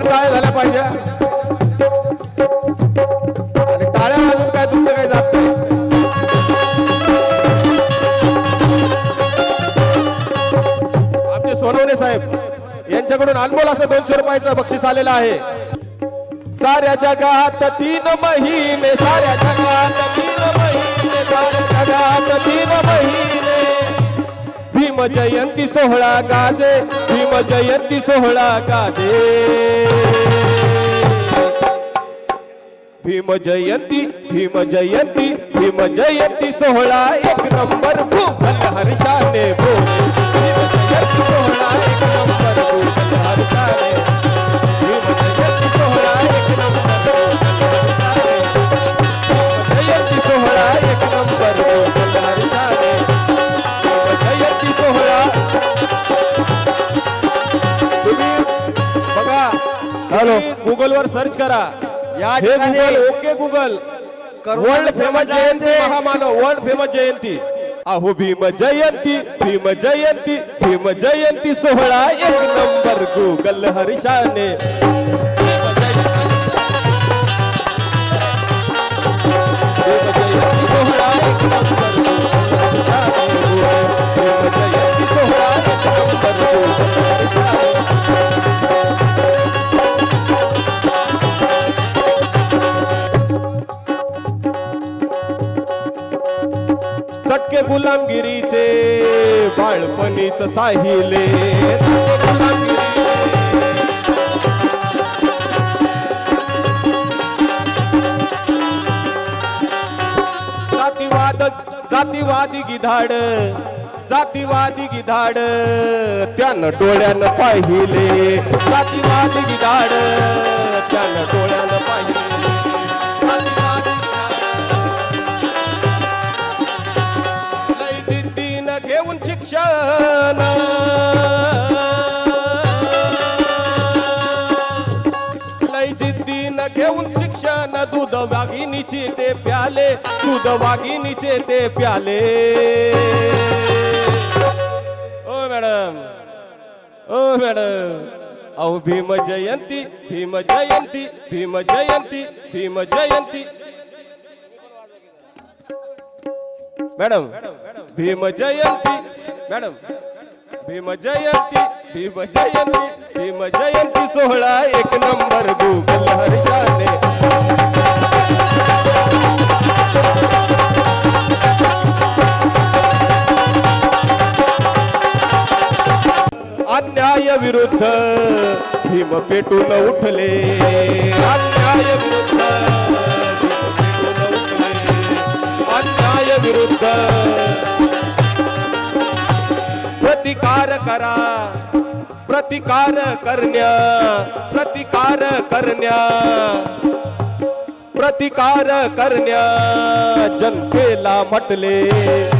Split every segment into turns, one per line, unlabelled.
जोरदार टाळ्या झाल्या पाहिजे? आणि टाळ्या वाजून काय तुमचं काय जात नाही. आमचे सोनवणे साहेब यांच्याकडून अनमोल असं दोनशे रुपयाचं बक्षीस आलेलं आहे. साऱ्या जगात तीन महिने साऱ्या जगात तीन महिने साऱ्या जगात तीन महिने. भीम जयंती सोहळा गाजे भीम जयंती सोहळा गाजे. भीम जयंती भीम जयंती भीम जयंती सोहळा एक नंबर भूगल सर्च करा.
या
हे Google okay Google world famous जयंती. महामानव वर्ल्ड फेमस जयंती अहो भीम जयंती भीम जयंती भीम जयंती सोहळा. एक नंबर गुगल हर्षाने बाळपणीच साहिले जातीवाद जातीवादी गिधाड जातीवादी गिधाड त्यानं डोळ्यानं पाहिले. जातीवादी गिधाड त्यानं डोळ्यानं पाहिले. जातीवादी ते दूध वाघिणीचे ते प्याले. ओ मॅडम ओ मॅडम. अहो भीम जयंती भीम जयंती भीम जयंती भीम जयंती. Madam Bhim Jayanti madam. Bhim Jayanti Bhim Jayanti Bhim Jayanti सोहळा एक नंबर. विरुद्ध भीम पेटून उठले. अन्याय विरुद्ध अन्याय विरुद्ध प्रतिकार करा प्रतिकार करण्या प्रतिकार करण्या प्रतिकार करण्या जनतेला म्हटले.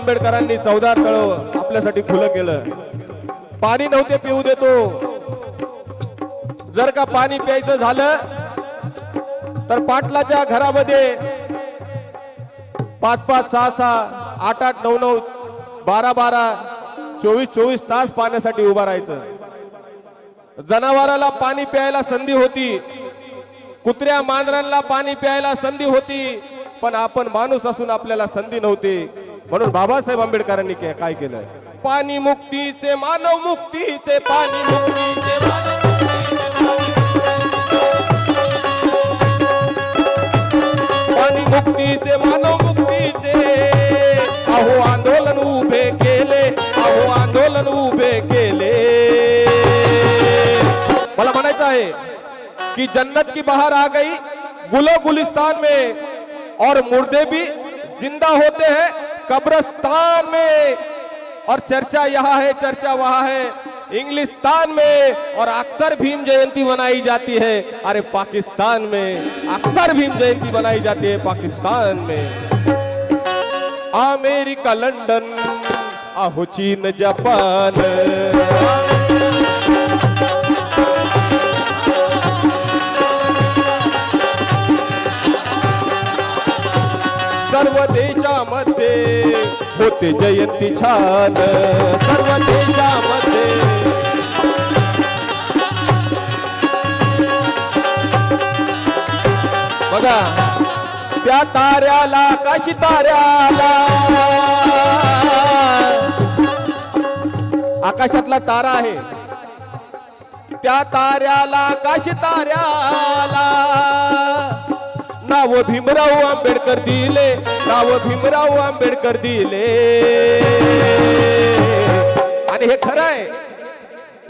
आंबेडकरांनी चौदा तळ आपल्यासाठी खुलं केलं. पाणी नव्हते पिऊ देतो जर का पाणी प्यायचं झालं तर पाटलाच्या घरामध्ये पाच पाच सहा सहा आठ आठ नऊ नऊ बारा बारा चोवीस चोवीस तास पाण्यासाठी उभा राहायचं. जनावराला पाणी प्यायला संधी होती. कुत्र्या मांजरांना पाणी प्यायला संधी होती. पण आपण माणूस असून आपल्याला संधी नव्हती. म्हणून बाबासाहेब आंबेडकरांनी के- काय केलं पाणी मुक्तीचे मानव मुक्तीचे, पाणी मुक्तीचे मानव पाणी मुक्तीचे, मानव मुक्ति मुक्तीचे. अहो, आंदोलन उभे केले. अहो, आंदोलन उभे केले. मला म्हणायचं आहे कि जन्नत की बाहर आ गई, गुलो गुलिस्तान में और मुर्दे भी ज़िंदा होते हैं। कब्रस्तान में। और चर्चा यहाँ है, चर्चा वहाँ है। इंग्लिस्तान में और अक्सर भीम जयंती मनाई जाती है। अरे पाकिस्तान में अक्सर भीम जयंती मनाई जाती है पाकिस्तान में। अमेरिका लंडन अहो, चीन, जापान। सर्व देशामध्ये होते जयंती छान. सर्व देशामध्ये बघा त्या ताऱ्याला काशी ताऱ्याला? आकाशातला तारा आहे. त्या ताऱ्याला काशी ताऱ्याला? नाव भीमराव आंबेडकर दिले नाव भीमराव आंबेडकर दिले. आणि हे खरं आहे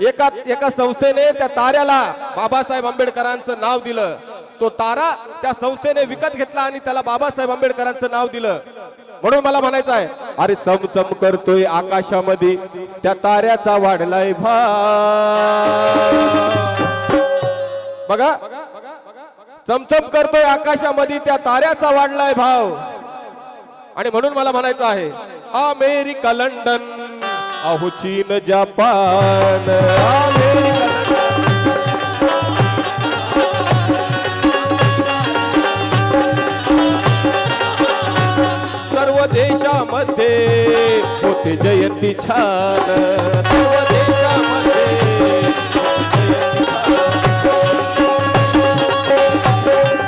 एका एका संस्थेने त्या ताऱ्याला बाबासाहेब आंबेडकरांचं नाव दिलं. तो तारा त्या संस्थेने विकत घेतला आणि त्याला बाबासाहेब आंबेडकरांचं नाव दिलं. म्हणून मला म्हणायचं आहे अरे चमचम करतोय आकाशामध्ये त्या ताऱ्याचा वाढलाय भा बघा चमचम करतोय आकाशामध्ये त्या ताऱ्याचा वाढलाय भाव. आणि म्हणून मला म्हणायचं आहे अमेरिका लंडन अहो चीन जपान अमेरिका. सर्व देशामध्ये होते जयंती छान. सर्व